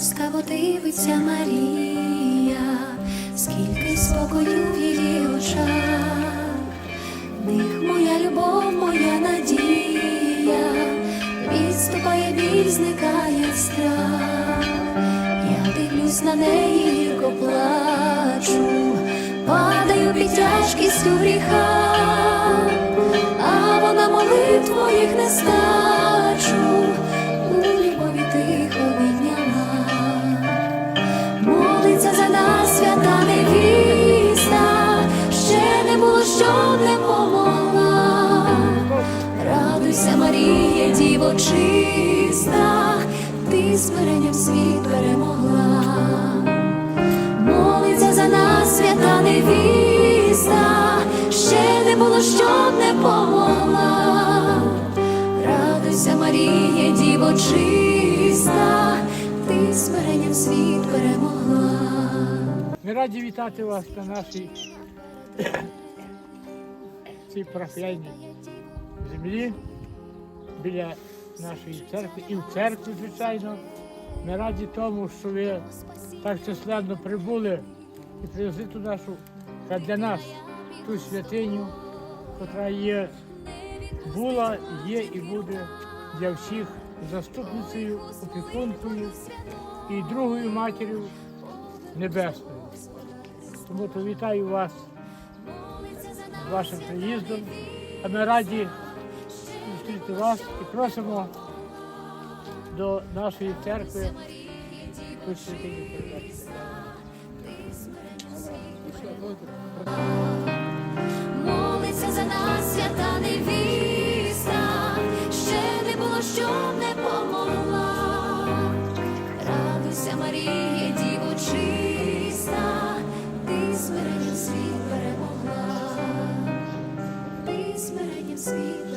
ласкаво дивиться Марія, скільки спокою в її очах, них моя любов, моя надія, відступає біль, зникає страх. Я дивлюсь на неї, гірко плачу, падаю під тяжкістю гріха, а вона молитв їх не стачу, Діво ти смиренням світ перемогла. Молиться за нас, свята невіста, ще не було, щоб не помогла. Радуйся, Марія, діво чиста, ти смиренням світ перемогла. Ми раді вітати вас на нашій цій парафіяльній землі біля нашої церкви і в церкві, звичайно. Ми раді тому, що ви так численно прибули і привезли ту нашу для нас ту святиню, яка є, була, є і буде для всіх заступницею, опікункою і другою матір'ю небесною. Тому то вітаю вас з вашим приїздом. А ми раді зустріти вас і просимо до нашої церкви тут святині. Молиться за нас, свята невіста, ще не було, щоб не помогла. Радуйся, Марія, діво чиста, ти смиренням світ перемогла, ти смиренням світ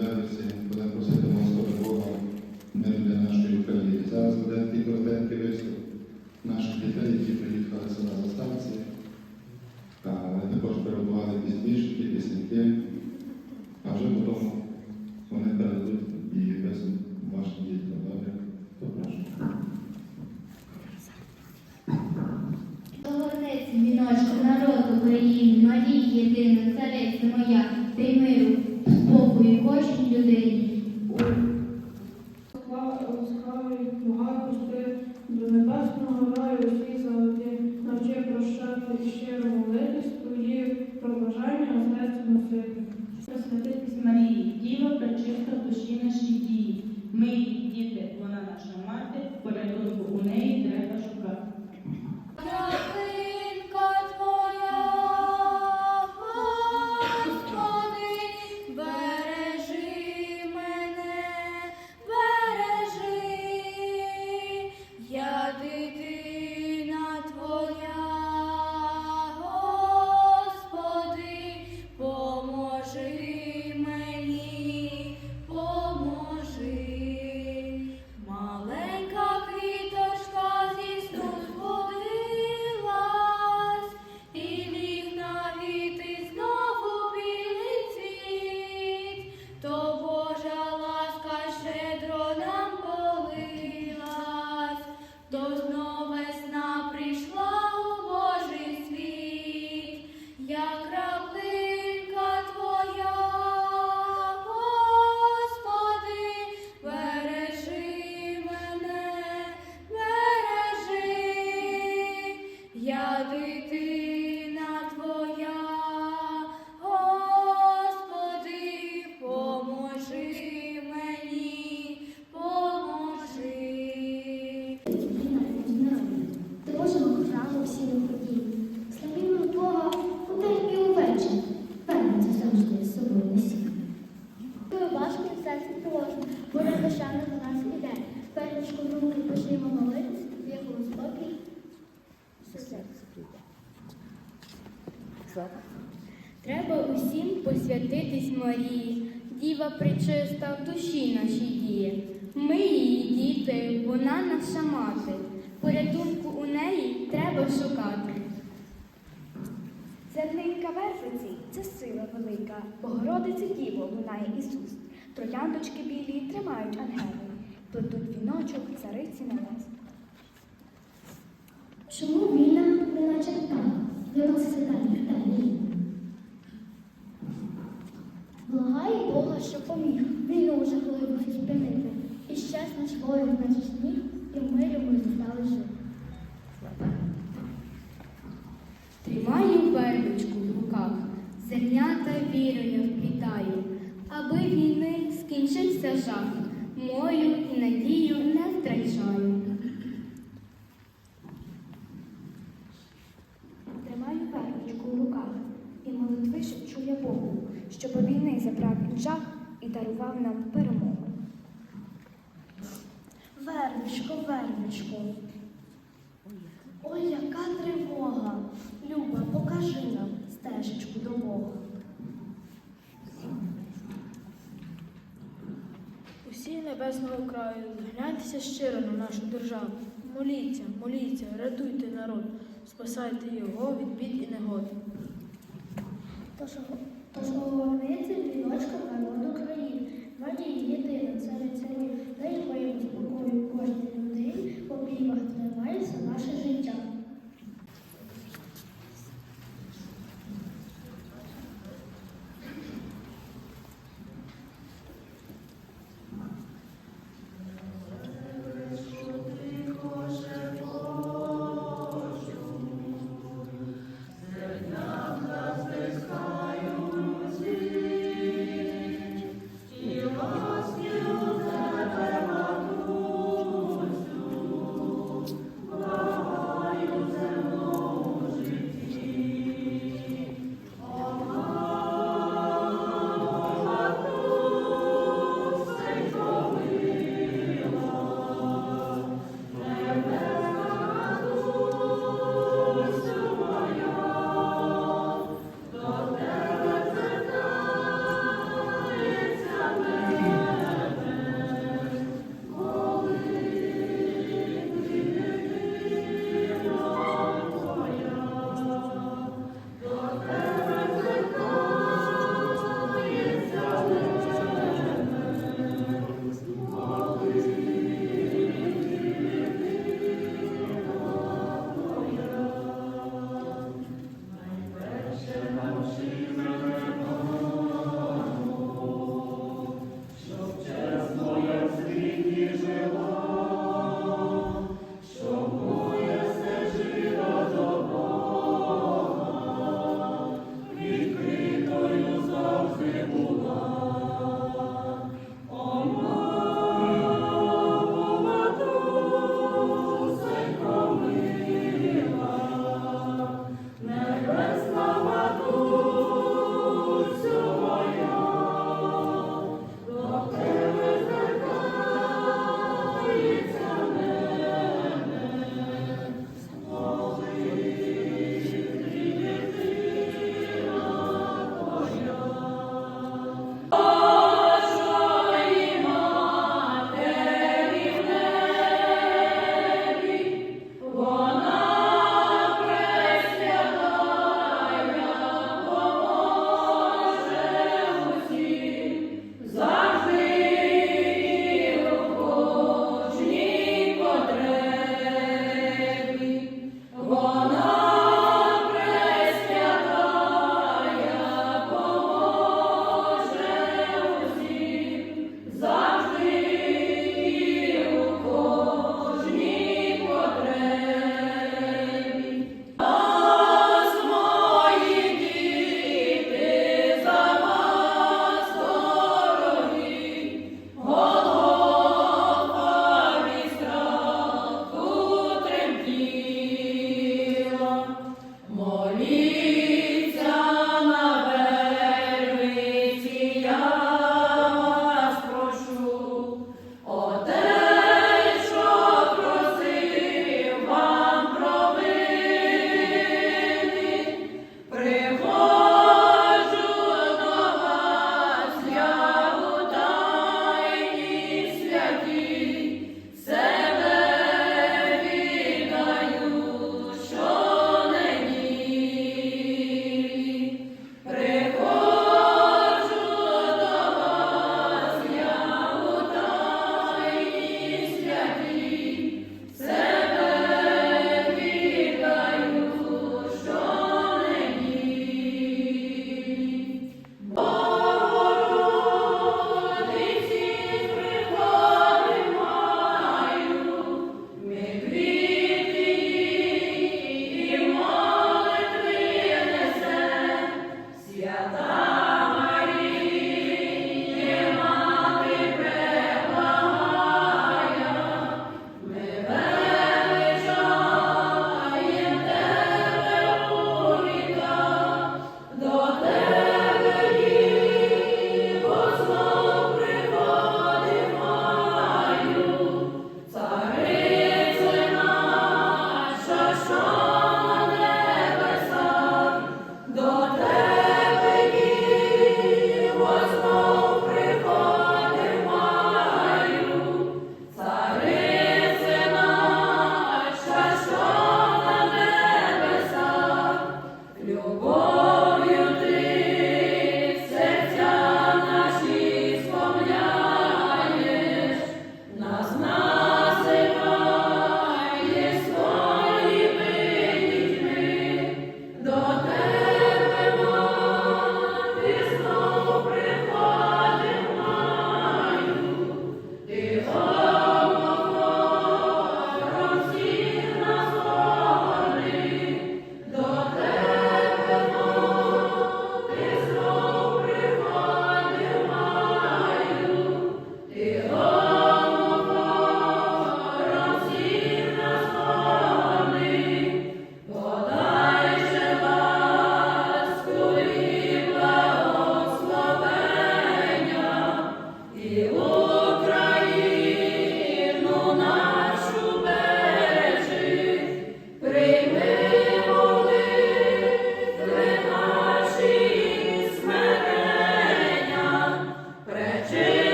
версі будемо просити Господа Бога мир для нашої України. Зараз буде такий коротенький виступ наших дітей, які приїхали сюди за станції. Наша мати. Порятунку у неї треба шукати. Зернинка вервиці це сила велика, Богородице Діво лунає Ісус. Трояндочки білі тримають ангели, плетуть віночок цариці небес. Чому війна не наче виносить далі далі? Благаю Бога, що поміг війну жахливу зупинити. І щас наш воїн наш сніг, і в мирі ми стали жити. Тримаю вервичку в руках, зернята вірою вплітаю, аби війни скінчився жах, мою і надію не втрачаю. Тримаю вервичку в руках, і молитви шепчу я Богу, щоб війни забрав він жах і дарував нам перемогу. Вервичко, вервичко. Ой, яка тривога. Люба, покажи нам стежечку до Бога. Усі небесного краю, згляньтеся щиро на нашу державу. Моліться, моліться, рятуйте народ, спасайте його від бід і негод. Тож, тож говорити віночка народу країни. Марія єдина